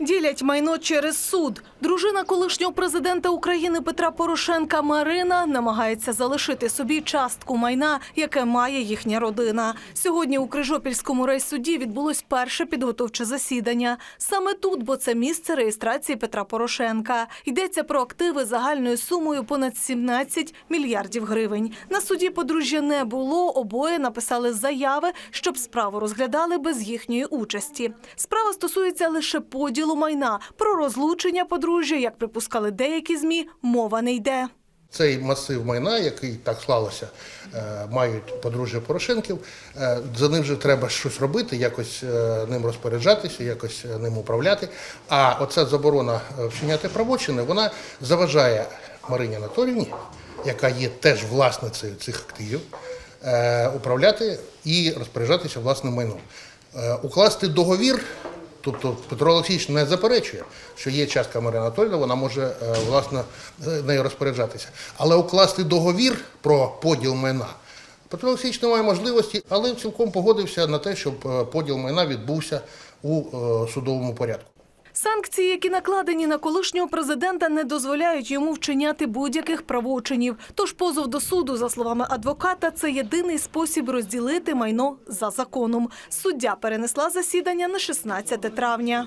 Ділять майно через суд. Дружина колишнього президента України Петра Порошенка Марина намагається залишити собі частку майна, яке має їхня родина. Сьогодні у Крижопільському райсуді відбулось перше підготовче засідання. Саме тут, бо це місце реєстрації Петра Порошенка. Йдеться про активи загальною сумою понад 17 мільярдів гривень. На суді подружжя не було. Обоє написали заяви, щоб справу розглядали без їхньої участі. Справа стосується лише поділу майна. Про розлучення подружжя, як припускали деякі змі, мова не йде. Цей масив майна, який так склалося, е, мають подружжя Порошенків. е, За ним же треба щось робити, якось е, ним розпоряджатися, якось ним управляти. А оця заборона вчиняти правочини, вона заважає Марині Анатоліївні, яка є теж власницею цих активів, управляти і розпоряджатися власним майном. Укласти договір. Тобто Петро Олексійович не заперечує, що є частка Марина Анатольовна, вона може е, власне нею розпоряджатися. Але укласти договір про поділ майна Петро Олексійович не має можливості, але цілком погодився на те, щоб е, поділ майна відбувся у е, судовому порядку. Санкції, які накладені на колишнього президента, не дозволяють йому вчиняти будь-яких правочинів. Тож позов до суду, за словами адвоката, це єдиний спосіб розділити майно за законом. Суддя перенесла засідання на 16 травня.